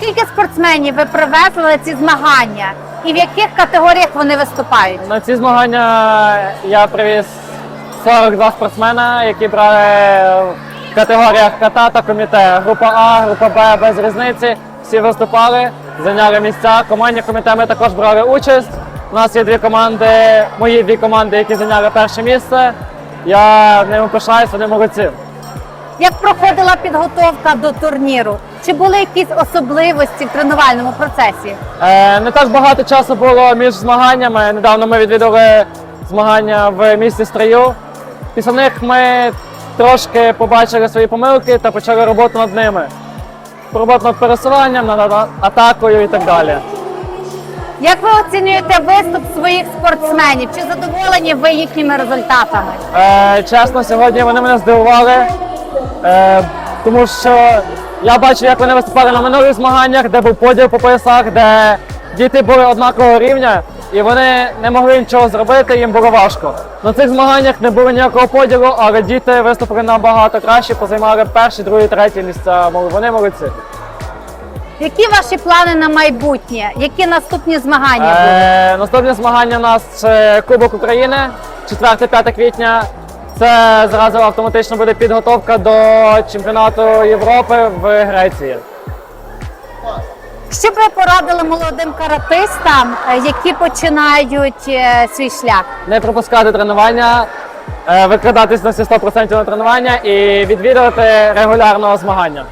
Скільки спортсменів ви привезли на ці змагання? І в яких категоріях вони виступають? На ці змагання я привіз 42 спортсмена, які брали в категоріях ката та коміте. Група А, група Б без різниці. Всі виступали, зайняли місця. Командні коміте ми також брали участь. У нас є дві команди, мої дві команди, які зайняли перше місце. Я ними пишаюсь, вони молодці. Як проходила підготовка до турніру? Чи були якісь особливості в тренувальному процесі? Е, не так багато часу було між змаганнями. Недавно ми відвідали змагання в місті Стрию. Після них ми трошки побачили свої помилки та почали роботу над ними. Роботу над пересуванням, над атакою і так далі. Як ви оцінюєте виступ своїх спортсменів? Чи задоволені ви їхніми результатами? Е, чесно, сьогодні вони мене здивували, е, тому що я бачу, як вони виступали на минулих змаганнях, де був поділ по поясах, де діти були однакового рівня, і вони не могли нічого зробити, їм було важко. На цих змаганнях не було ніякого поділу, але діти виступили набагато краще, позаймали перші, другі, треті місця. Вони молодці. Які ваші плани на майбутнє? Які наступні змагання будуть? Е, наступні змагання у нас це Кубок України, 4-5 квітня. Це зразу автоматично буде підготовка до чемпіонату Європи в Греції. Що б ви порадили молодим каратистам, е, які починають е, свій шлях? Не пропускати тренування, викрадатись викладатись на всі 100% на тренування і відвідувати регулярно змагання.